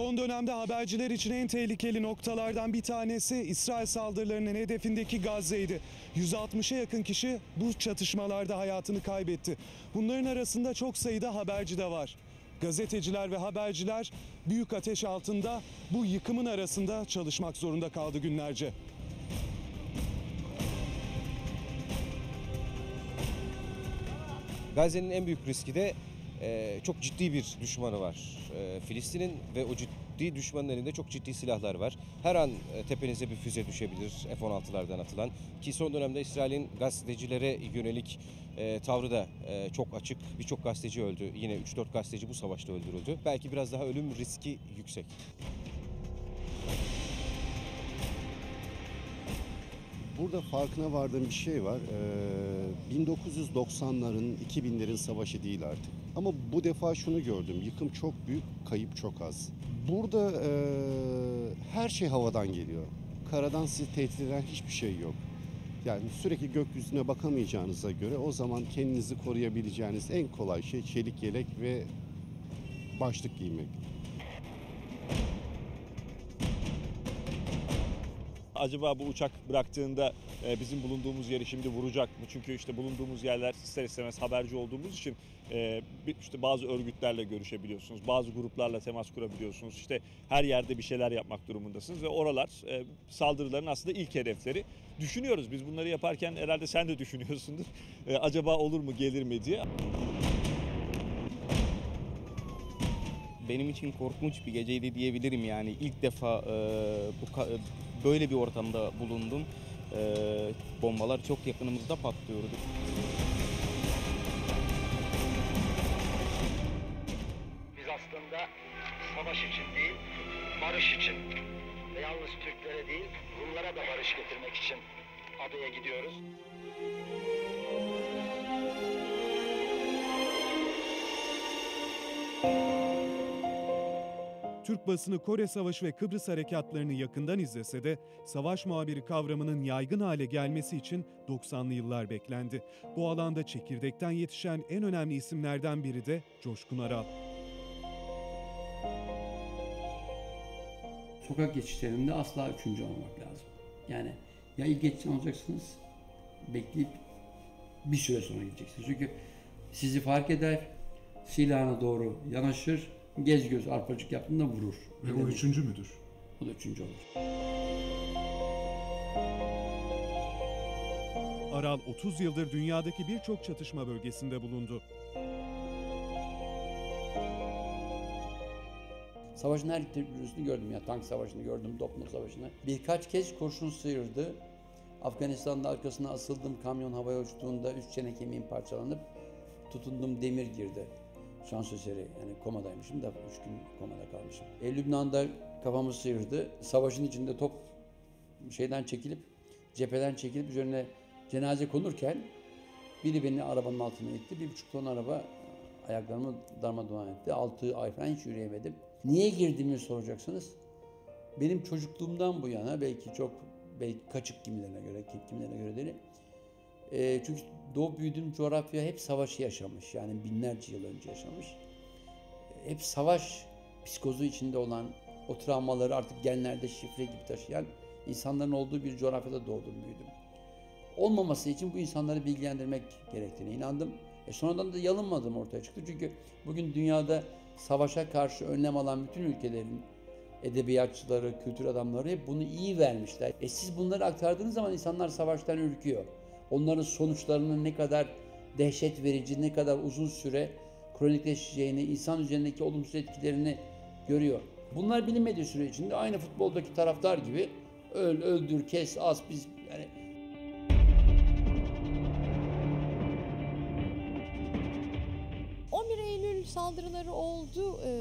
Son dönemde haberciler için en tehlikeli noktalardan bir tanesi İsrail saldırılarının hedefindeki Gazze'ydi. 160'a yakın kişi bu çatışmalarda hayatını kaybetti. Bunların arasında çok sayıda haberci de var. Gazeteciler ve haberciler büyük ateş altında bu yıkımın arasında çalışmak zorunda kaldı günlerce. Gazze'nin en büyük riski de e, çok ciddi bir düşmanı var. E, Filistin'in ve o ciddi düşmanın elinde çok ciddi silahlar var. Her an e, tepenize bir füze düşebilir F-16'lardan atılan. Ki son dönemde İsrail'in gazetecilere yönelik e, tavrı da e, çok açık. Birçok gazeteci öldü. Yine 3-4 gazeteci bu savaşta öldürüldü. Belki biraz daha ölüm riski yüksek. Burada farkına vardığım bir şey var. Ee, 1990'ların, 2000'lerin savaşı değil artık. Ama bu defa şunu gördüm. Yıkım çok büyük, kayıp çok az. Burada ee, her şey havadan geliyor. Karadan sizi tehdit eden hiçbir şey yok. Yani sürekli gökyüzüne bakamayacağınıza göre o zaman kendinizi koruyabileceğiniz en kolay şey çelik yelek ve başlık giymek. Acaba bu uçak bıraktığında e, bizim bulunduğumuz yeri şimdi vuracak mı? Çünkü işte bulunduğumuz yerler ister istemez haberci olduğumuz için e, işte bazı örgütlerle görüşebiliyorsunuz, bazı gruplarla temas kurabiliyorsunuz. İşte her yerde bir şeyler yapmak durumundasınız ve oralar e, saldırıların aslında ilk hedefleri. Düşünüyoruz biz bunları yaparken herhalde sen de düşünüyorsundur. E, acaba olur mu gelir mi diye. Benim için korkunç bir geceydi diyebilirim yani ilk defa e, bu böyle bir ortamda bulundum. E, bombalar çok yakınımızda patlıyordu. Biz aslında savaş için değil, barış için ve yalnız Türklere değil, Rumlara da barış getirmek için adaya gidiyoruz. Türk basını Kore Savaşı ve Kıbrıs harekatlarını yakından izlese de savaş muhabiri kavramının yaygın hale gelmesi için 90'lı yıllar beklendi. Bu alanda çekirdekten yetişen en önemli isimlerden biri de Coşkun Aral. sokak geçişlerinde asla üçüncü olmamak lazım. Yani ya ilk geçişten olacaksınız, bekleyip bir süre sonra gideceksiniz. Çünkü sizi fark eder, silahına doğru yanaşır, gez göz arpacık yaptığında vurur. Ve Öyle o üçüncü müdür? O da üçüncü olur. Aral 30 yıldır dünyadaki birçok çatışma bölgesinde bulundu. Savaşın her türlüsünü gördüm ya. Tank savaşını gördüm, Dokma savaşını. Birkaç kez kurşun sıyırdı. Afganistan'da arkasına asıldım. Kamyon havaya uçtuğunda üç çene kemiğim parçalanıp tutundum demir girdi. Şans eseri yani komadaymışım da üç gün komada kalmışım. E, Lübnan'da kafamı sıyırdı. Savaşın içinde top şeyden çekilip cepheden çekilip üzerine cenaze konurken biri beni arabanın altına itti. Bir buçuk ton araba ayaklarımı darmadağın etti. Altı ay falan hiç yürüyemedim. Niye girdiğimi soracaksınız. Benim çocukluğumdan bu yana belki çok belki kaçık kimilerine göre, kimilerine göre değil. Ee, çünkü doğup büyüdüğüm coğrafya hep savaşı yaşamış. Yani binlerce yıl önce yaşamış. Hep savaş psikozu içinde olan, o travmaları artık genlerde şifre gibi taşıyan insanların olduğu bir coğrafyada doğdum, büyüdüm olmaması için bu insanları bilgilendirmek gerektiğine inandım. E sonradan da yalınmadım ortaya çıktı. Çünkü bugün dünyada savaşa karşı önlem alan bütün ülkelerin edebiyatçıları, kültür adamları hep bunu iyi vermişler. E siz bunları aktardığınız zaman insanlar savaştan ürküyor. Onların sonuçlarının ne kadar dehşet verici, ne kadar uzun süre kronikleşeceğini, insan üzerindeki olumsuz etkilerini görüyor. Bunlar bilinmediği süre aynı futboldaki taraftar gibi öl, öldür, kes, as biz yani 11 Eylül saldırıları oldu e,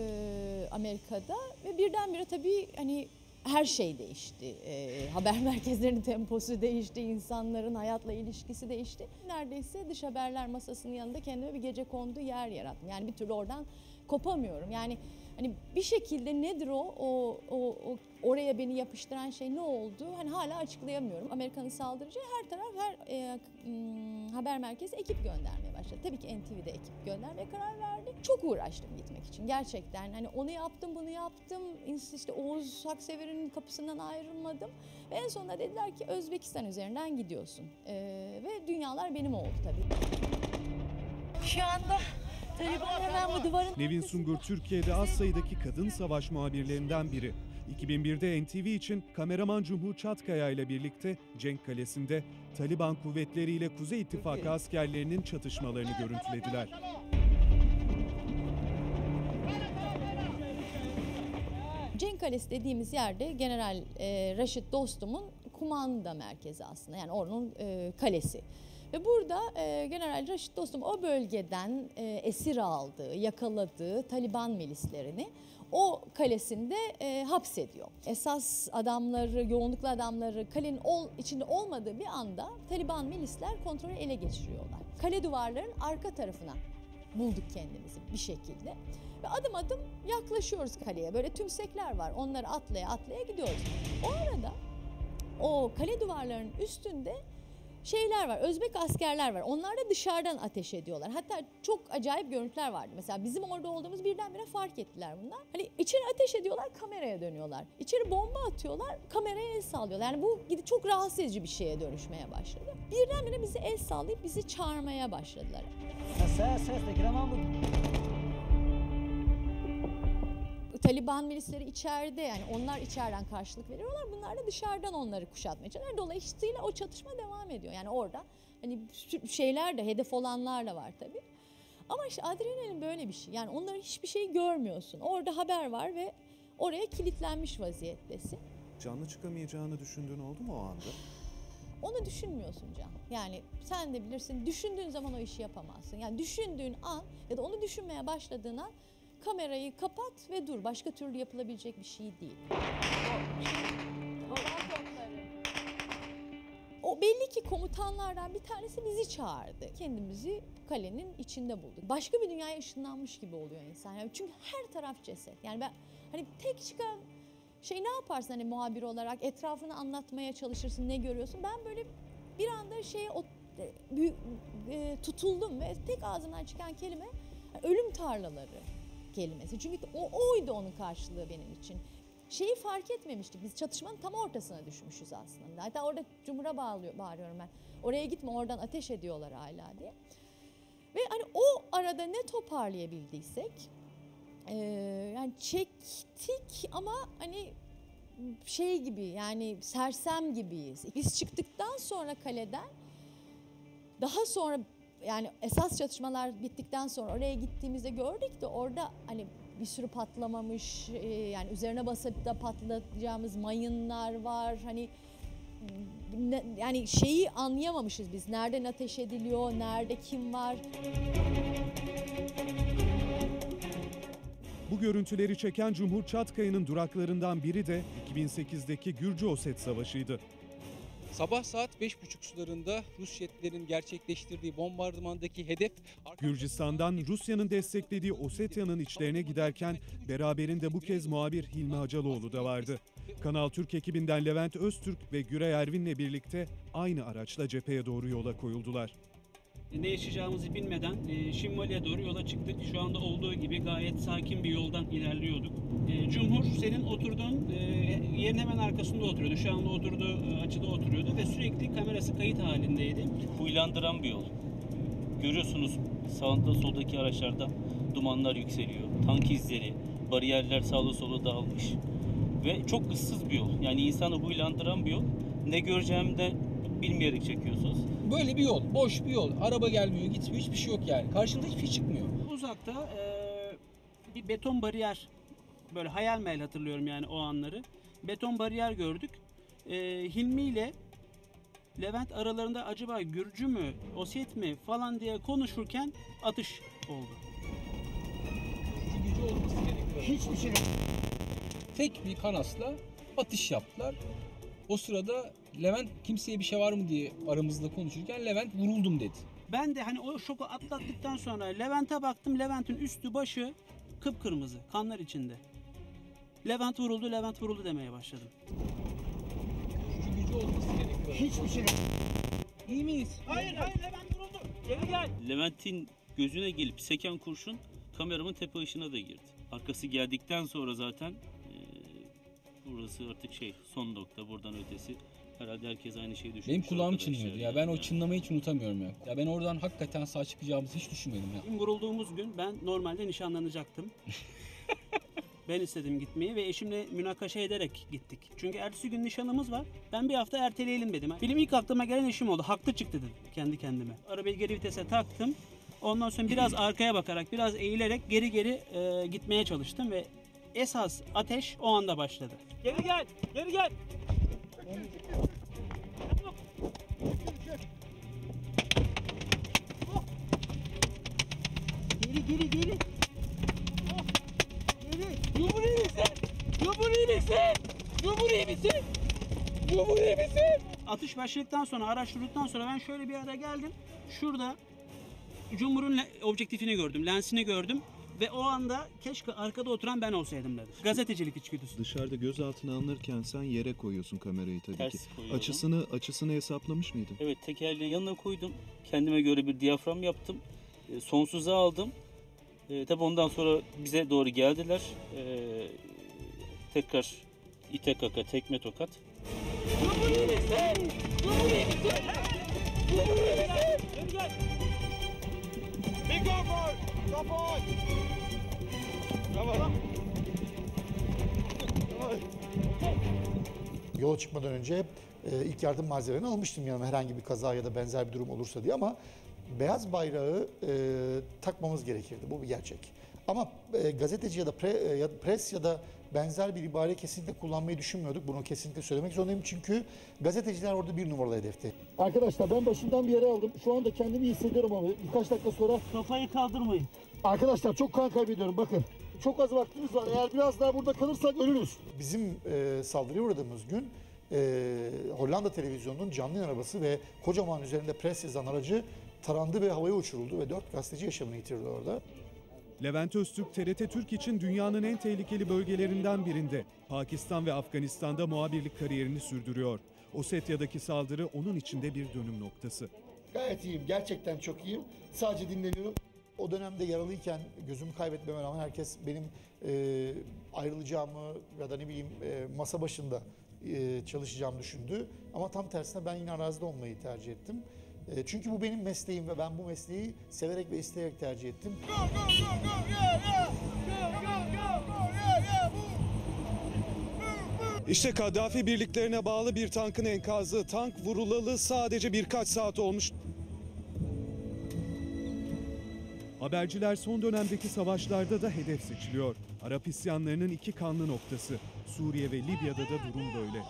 Amerika'da ve birdenbire tabii hani her şey değişti. E, haber merkezlerinin temposu değişti, insanların hayatla ilişkisi değişti. Neredeyse dış haberler masasının yanında kendime bir gece kondu yer yarattım. Yani bir türlü oradan kopamıyorum. Yani hani bir şekilde nedir o, o, o, o oraya beni yapıştıran şey ne oldu? Hani hala açıklayamıyorum. Amerika'nın saldırıcı her taraf her e, m, haber merkezi ekip göndermeye başladı. Tabii ki NTV'de ekip göndermeye karar verdi. Çok uğraştım gitmek için gerçekten. Hani onu yaptım, bunu yaptım. İşte Oğuz Saksever'in kapısından ayrılmadım. Ve en sonunda dediler ki Özbekistan üzerinden gidiyorsun. E, ve dünyalar benim oldu tabii. Şu anda Taliban hemen bu duvarın Nevin Sungur Türkiye'de az sayıdaki kadın savaş muhabirlerinden biri. 2001'de NTV için kameraman Cumhur Çatkaya ile birlikte Cenk Kalesi'nde Taliban kuvvetleriyle Kuzey İttifakı askerlerinin çatışmalarını görüntülediler. Cenk Kalesi dediğimiz yerde General e, Raşit Dostum'un kumanda merkezi aslında yani onun e, kalesi. Ve burada e, General Raşit Dostum o bölgeden e, esir aldığı, yakaladığı Taliban milislerini o kalesinde e, hapsediyor. Esas adamları, yoğunluklu adamları kalenin ol, içinde olmadığı bir anda Taliban milisler kontrolü ele geçiriyorlar. Kale duvarlarının arka tarafına bulduk kendimizi bir şekilde. Ve adım adım yaklaşıyoruz kaleye. Böyle tümsekler var. Onları atlaya atlaya gidiyoruz. O arada o kale duvarlarının üstünde şeyler var. Özbek askerler var. Onlar da dışarıdan ateş ediyorlar. Hatta çok acayip görüntüler vardı. Mesela bizim orada olduğumuz birdenbire fark ettiler bunlar. Hani içeri ateş ediyorlar, kameraya dönüyorlar. İçeri bomba atıyorlar, kameraya el sallıyorlar. Yani bu gidip çok rahatsız edici bir şeye dönüşmeye başladı. Birdenbire bizi el sallayıp bizi çağırmaya başladılar. Taliban milisleri içeride yani onlar içeriden karşılık veriyorlar. Bunlar da dışarıdan onları kuşatmaya çalışıyorlar. Dolayısıyla o çatışma devam ediyor. Yani orada hani şeyler de hedef olanlar da var tabii. Ama işte adrenalin böyle bir şey. Yani onların hiçbir şeyi görmüyorsun. Orada haber var ve oraya kilitlenmiş vaziyettesin. Canlı çıkamayacağını düşündüğün oldu mu o anda? Onu düşünmüyorsun Can. Yani sen de bilirsin düşündüğün zaman o işi yapamazsın. Yani düşündüğün an ya da onu düşünmeye başladığın an kamerayı kapat ve dur. Başka türlü yapılabilecek bir şey değil. O belli ki komutanlardan bir tanesi bizi çağırdı. Kendimizi kalenin içinde bulduk. Başka bir dünyaya ışınlanmış gibi oluyor insan. Yani çünkü her taraf ceset. Yani ben hani tek çıkan şey ne yaparsın hani muhabir olarak etrafını anlatmaya çalışırsın ne görüyorsun. Ben böyle bir anda şeye o, e, e, tutuldum ve tek ağzımdan çıkan kelime ölüm tarlaları kelimesi. Çünkü o oydu onun karşılığı benim için. Şeyi fark etmemiştik. Biz çatışmanın tam ortasına düşmüşüz aslında. Hatta orada cumhura bağlıyor, bağırıyorum ben. Oraya gitme oradan ateş ediyorlar hala diye. Ve hani o arada ne toparlayabildiysek e, yani çektik ama hani şey gibi yani sersem gibiyiz. Biz çıktıktan sonra kaleden daha sonra yani esas çatışmalar bittikten sonra oraya gittiğimizde gördük de orada hani bir sürü patlamamış e, yani üzerine basıp da patlatacağımız mayınlar var. Hani yani şeyi anlayamamışız biz. Nereden ateş ediliyor nerede kim var? Bu görüntüleri çeken Cumhur Çatkaya'nın duraklarından biri de 2008'deki Gürcü Oset Savaşı'ydı. Sabah saat 5.30 sularında Rus jetlerin gerçekleştirdiği bombardımandaki hedef Gürcistan'dan Rusya'nın desteklediği Osetya'nın içlerine giderken beraberinde bu kez muhabir Hilmi Hacaloğlu da vardı. Kanal Türk ekibinden Levent Öztürk ve Güray Ervin'le birlikte aynı araçla cepheye doğru yola koyuldular. Ne yaşayacağımızı bilmeden e, Şimvali'ye doğru yola çıktık. Şu anda olduğu gibi gayet sakin bir yoldan ilerliyorduk. E, Cumhur senin oturduğun e, yerin hemen arkasında oturuyordu. Şu anda oturduğu e, açıda oturuyordu ve sürekli kamerası kayıt halindeydi. huylandıran bir yol. Görüyorsunuz sağında soldaki araçlardan dumanlar yükseliyor. Tank izleri, bariyerler sağda sola dağılmış. Ve çok ıssız bir yol. Yani insanı huylandıran bir yol. Ne göreceğimi de bilmeyerek çekiyorsunuz. böyle bir yol, boş bir yol. Araba gelmiyor, gitmiyor, hiçbir şey yok yani. Karşında hiçbir şey çıkmıyor. Uzakta e, bir beton bariyer böyle hayal meyal hatırlıyorum yani o anları. Beton bariyer gördük. E, Hilmi ile Levent aralarında acaba Gürcü mü, Oset mi falan diye konuşurken atış oldu. Gücü olması gerekiyor. Hiçbir şey Tek bir kanasla atış yaptılar. O sırada Levent kimseye bir şey var mı diye aramızda konuşurken Levent vuruldum dedi. Ben de hani o şoku atlattıktan sonra Levent'e baktım. Levent'in üstü başı Kıpkırmızı, kanlar içinde. Levent vuruldu, Levent vuruldu demeye başladım. Şu gücü olması gerekiyor. Hiçbir şey İyi miyiz? Hayır, hayır Levent vuruldu. Geri gel. Levent'in gözüne gelip seken kurşun kameramın tepe ışığına da girdi. Arkası geldikten sonra zaten burası artık şey son nokta buradan ötesi. Herhalde herkes aynı şeyi düşünmüş. Benim kulağım çınlıyordu ya. Ben o çınlamayı hiç unutamıyorum ya. Ya ben oradan hakikaten sağ çıkacağımızı hiç düşünmedim ya. Bizim vurulduğumuz gün ben normalde nişanlanacaktım. ben istedim gitmeyi ve eşimle münakaşa ederek gittik. Çünkü ertesi gün nişanımız var. Ben bir hafta erteleyelim dedim. Benim ilk aklıma gelen eşim oldu. Haklı çıktı dedim kendi kendime. Arabayı geri vitese taktım. Ondan sonra biraz arkaya bakarak, biraz eğilerek geri geri e, gitmeye çalıştım ve esas ateş o anda başladı. Geri gel, geri gel. Geri geri geri. Geri. Cumhuriyet misin? Cumhuriyet misin? Cumhuriyet misin? Cumhuriyet misin? Atış başladıktan sonra, araç durduktan sonra ben şöyle bir ara geldim. Şurada Cumhur'un objektifini gördüm, lensini gördüm. Ve o anda keşke arkada oturan ben olsaydım dedim. Gazetecilik içgüdüsü. Dışarıda gözaltına alınırken sen yere koyuyorsun kamerayı tabii Ters ki. koyuyorum. Açısını açısını hesaplamış mıydın? Evet tekerleğin yanına koydum. Kendime göre bir diyafram yaptım. E, sonsuza aldım. E, tabi ondan sonra bize doğru geldiler. E, tekrar ite kaka tekme tokat. Yola çıkmadan önce e, ilk yardım malzemelerini almıştım yanıma herhangi bir kaza ya da benzer bir durum olursa diye ama beyaz bayrağı e, takmamız gerekirdi. Bu bir gerçek. Ama e, gazeteci ya da, pre, e, pres ya da benzer bir ibare kesinlikle kullanmayı düşünmüyorduk. Bunu kesinlikle söylemek zorundayım çünkü gazeteciler orada bir numaralı hedefti. Arkadaşlar ben başından bir yere aldım. Şu anda kendimi iyi hissediyorum ama birkaç dakika sonra Kafayı kaldırmayın. Arkadaşlar çok kan kaybediyorum bakın. Çok az vaktimiz var. Eğer biraz daha burada kalırsak ölürüz. Bizim e, saldırıya uğradığımız gün e, Hollanda televizyonunun canlı yayın arabası ve kocaman üzerinde pres yazan aracı tarandı ve havaya uçuruldu ve dört gazeteci yaşamını yitirdi orada. Levent Öztürk TRT Türk için dünyanın en tehlikeli bölgelerinden birinde. Pakistan ve Afganistan'da muhabirlik kariyerini sürdürüyor. Osetya'daki saldırı onun içinde bir dönüm noktası. Gayet iyiyim. Gerçekten çok iyiyim. Sadece dinleniyorum. O dönemde yaralıyken gözümü kaybetmeme rağmen herkes benim e, ayrılacağımı ya da ne bileyim e, masa başında e, çalışacağımı düşündü. Ama tam tersine ben yine arazide olmayı tercih ettim. E, çünkü bu benim mesleğim ve ben bu mesleği severek ve isteyerek tercih ettim. İşte Kaddafi birliklerine bağlı bir tankın enkazı. Tank vurulalı sadece birkaç saat olmuş. Haberciler son dönemdeki savaşlarda da hedef seçiliyor. Arap isyanlarının iki kanlı noktası. Suriye ve Libya'da da durum böyle.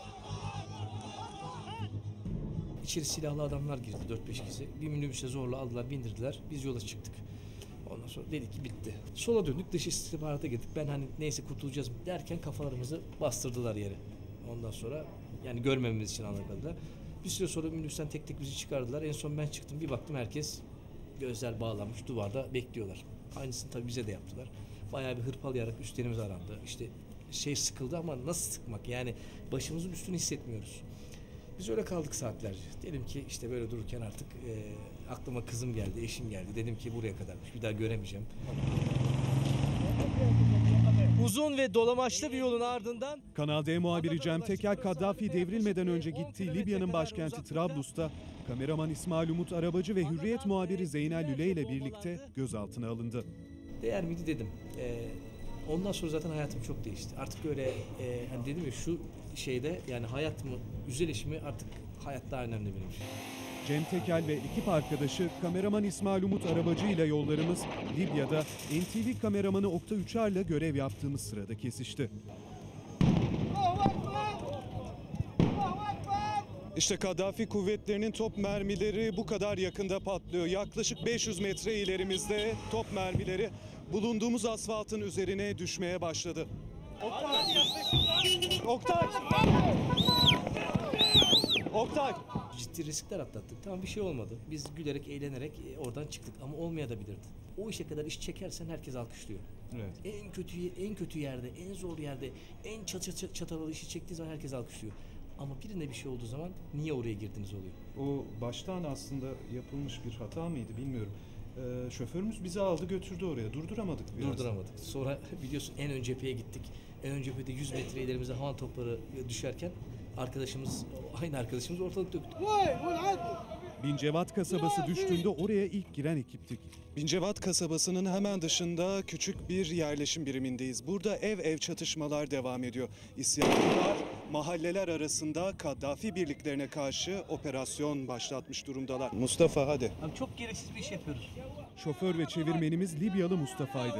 İçeri silahlı adamlar girdi 4-5 kişi. Bir minibüse zorla aldılar, bindirdiler. Biz yola çıktık. Ondan sonra dedik ki bitti. Sola döndük, dış istihbarata gittik. Ben hani neyse kurtulacağız derken kafalarımızı bastırdılar yere. Ondan sonra yani görmememiz için anladılar. Bir süre sonra minibüsten tek tek bizi çıkardılar. En son ben çıktım. Bir baktım herkes gözler bağlanmış duvarda bekliyorlar. Aynısını tabii bize de yaptılar. Bayağı bir hırpalayarak üstlerimiz arandı. İşte şey sıkıldı ama nasıl sıkmak? Yani başımızın üstünü hissetmiyoruz. Biz öyle kaldık saatlerce. Dedim ki işte böyle dururken artık e, aklıma kızım geldi, eşim geldi. Dedim ki buraya kadarmış. Bir daha göremeyeceğim. Uzun ve dolamaçlı bir yolun ardından Kanal D muhabiri Cem Tekel Kaddafi devrilmeden önce gittiği Libya'nın başkenti Trablus'ta kameraman İsmail Umut Arabacı ve Hürriyet muhabiri Zeynel Lüle ile birlikte gözaltına alındı. Değer miydi dedim. E, ondan sonra zaten hayatım çok değişti. Artık öyle e, hani dedim ya şu şeyde yani hayat mı, güzel iş mi artık hayat daha önemli benim için. Cem Tekel ve ekip arkadaşı kameraman İsmail Umut Arabacı ile yollarımız Libya'da NTV kameramanı Oktay Uçar'la görev yaptığımız sırada kesişti. İşte Kaddafi kuvvetlerinin top mermileri bu kadar yakında patlıyor. Yaklaşık 500 metre ilerimizde top mermileri bulunduğumuz asfaltın üzerine düşmeye başladı. Oktay! Oktay! Ciddi riskler atlattık. Tamam bir şey olmadı. Biz gülerek, eğlenerek e, oradan çıktık ama olmaya da bilirdi. o işe kadar iş çekersen herkes alkışlıyor. Evet. En kötü en kötü yerde, en zor yerde, en çat çatalalı işi çektiği zaman herkes alkışlıyor. Ama birine bir şey olduğu zaman niye oraya girdiniz oluyor. O baştan aslında yapılmış bir hata mıydı bilmiyorum. Ee, şoförümüz bizi aldı götürdü oraya. Durduramadık biraz. Durduramadık. Sonra biliyorsun en ön cepheye gittik. En ön cephede 100 metre ilerimize havan topları düşerken arkadaşımız, aynı arkadaşımız ortalıkta yoktu. Bincevat kasabası düştüğünde oraya ilk giren ekiptik. Bincevat kasabasının hemen dışında küçük bir yerleşim birimindeyiz. Burada ev ev çatışmalar devam ediyor. İsyancılar mahalleler arasında Kaddafi birliklerine karşı operasyon başlatmış durumdalar. Mustafa hadi. Abi çok gereksiz bir iş yapıyoruz. Şoför ve çevirmenimiz Libyalı Mustafa'ydı.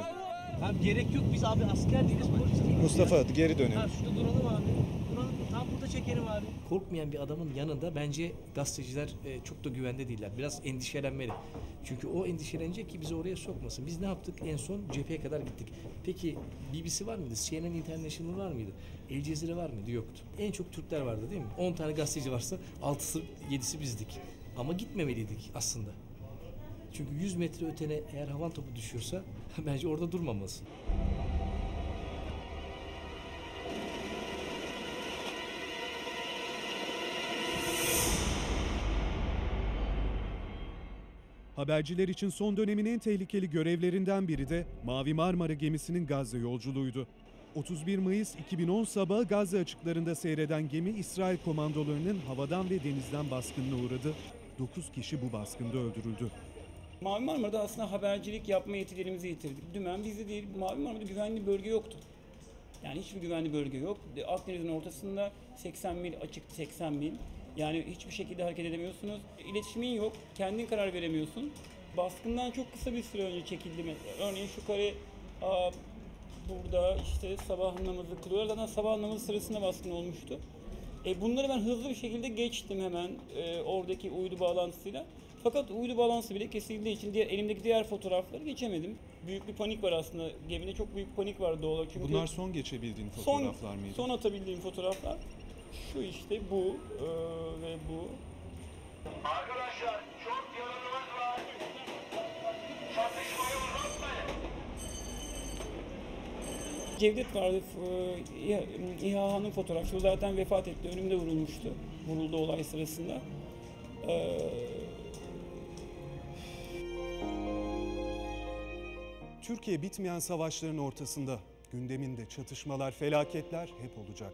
Abi gerek yok biz abi asker değiliz polis değiliz. Mustafa ya. hadi geri dönelim. Ha şurada duralım abi. Çekerim abi. Korkmayan bir adamın yanında bence gazeteciler e, çok da güvende değiller. Biraz endişelenmeli. Çünkü o endişelenecek ki bizi oraya sokmasın. Biz ne yaptık? En son cepheye kadar gittik. Peki BBC var mıydı? CNN International var mıydı? El Cezire var mıydı? Yoktu. En çok Türkler vardı değil mi? 10 tane gazeteci varsa 6'sı 7'si bizdik. Ama gitmemeliydik aslında. Çünkü 100 metre ötene eğer havan topu düşüyorsa bence orada durmamalısın. Haberciler için son dönemin en tehlikeli görevlerinden biri de Mavi Marmara gemisinin Gazze yolculuğuydu. 31 Mayıs 2010 sabahı Gazze açıklarında seyreden gemi İsrail komandolarının havadan ve denizden baskınına uğradı. 9 kişi bu baskında öldürüldü. Mavi Marmara'da aslında habercilik yapma yetilerimizi yitirdik. Dümen bizde değil. Mavi Marmara'da güvenli bölge yoktu. Yani hiçbir güvenli bölge yok. De- Akdeniz'in ortasında 80 mil açık 80 mil. Yani hiçbir şekilde hareket edemiyorsunuz. İletişimin yok. Kendin karar veremiyorsun. Baskından çok kısa bir süre önce çekildi mesela. Örneğin şu kare aa, burada işte sabah namazı kılıyorlar. Zaten sabah namazı sırasında baskın olmuştu. E bunları ben hızlı bir şekilde geçtim hemen e, oradaki uydu bağlantısıyla. Fakat uydu bağlantısı bile kesildiği için diğer, elimdeki diğer fotoğrafları geçemedim. Büyük bir panik var aslında. Gemide çok büyük panik var doğal olarak. Çünkü Bunlar son geçebildiğin son, fotoğraflar mıydı? son atabildiğim fotoğraflar. Şu işte bu e, ve bu. Arkadaşlar çok yanılımız var. Çatışmayı uzatmayın. Cevdet vardı. İHA- İHA'nın fotoğrafı. O zaten vefat etti. Önümde vurulmuştu. Vuruldu olay sırasında. Ee, Türkiye bitmeyen savaşların ortasında. Gündeminde çatışmalar, felaketler hep olacak.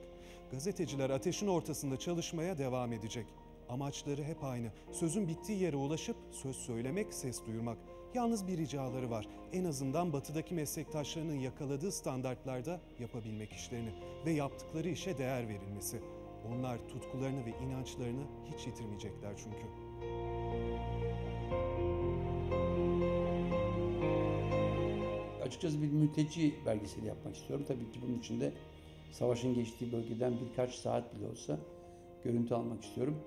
Gazeteciler ateşin ortasında çalışmaya devam edecek. Amaçları hep aynı. Sözün bittiği yere ulaşıp söz söylemek, ses duyurmak. Yalnız bir ricaları var. En azından batıdaki meslektaşlarının yakaladığı standartlarda yapabilmek işlerini ve yaptıkları işe değer verilmesi. Onlar tutkularını ve inançlarını hiç yitirmeyecekler çünkü. Açıkçası bir mülteci belgeseli yapmak istiyorum. Tabii ki bunun için de savaşın geçtiği bölgeden birkaç saat bile olsa görüntü almak istiyorum.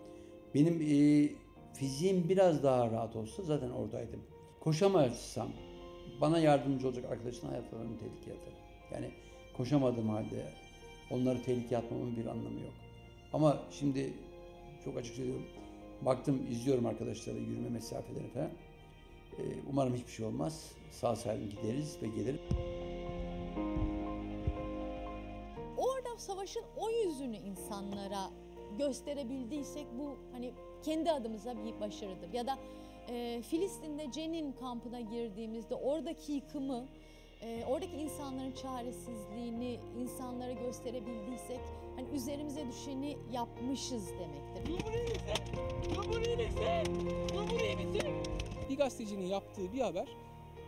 Benim e, fiziğim biraz daha rahat olsa zaten oradaydım. Koşamazsam bana yardımcı olacak arkadaşın hayatlarını tehlikeye atarım. Yani koşamadığım halde onları tehlikeye atmamın bir anlamı yok. Ama şimdi çok açık söylüyorum. Baktım, izliyorum arkadaşları yürüme mesafelerini falan. Ee, umarım hiçbir şey olmaz. Sağ salim gideriz ve gelirim. Savaşın o yüzünü insanlara gösterebildiysek bu hani kendi adımıza bir başarıdır. Ya da e, Filistin'de Cenin kampına girdiğimizde oradaki yıkımı, e, oradaki insanların çaresizliğini insanlara gösterebildiysek hani üzerimize düşeni yapmışız demektir. Bir gazetecinin yaptığı bir haber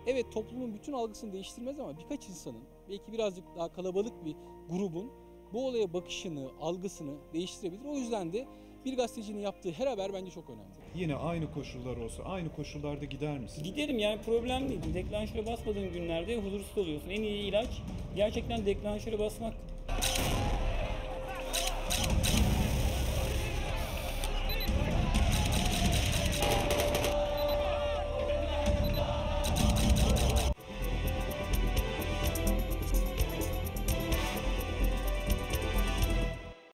evet toplumun bütün algısını değiştirmez ama birkaç insanın belki birazcık daha kalabalık bir grubun bu olaya bakışını, algısını değiştirebilir. O yüzden de bir gazetecinin yaptığı her haber bence çok önemli. Yine aynı koşullar olsa aynı koşullarda gider misin? Giderim yani problem değil. Deklanşöre basmadığın günlerde huzursuz oluyorsun. En iyi ilaç gerçekten deklanşöre basmak.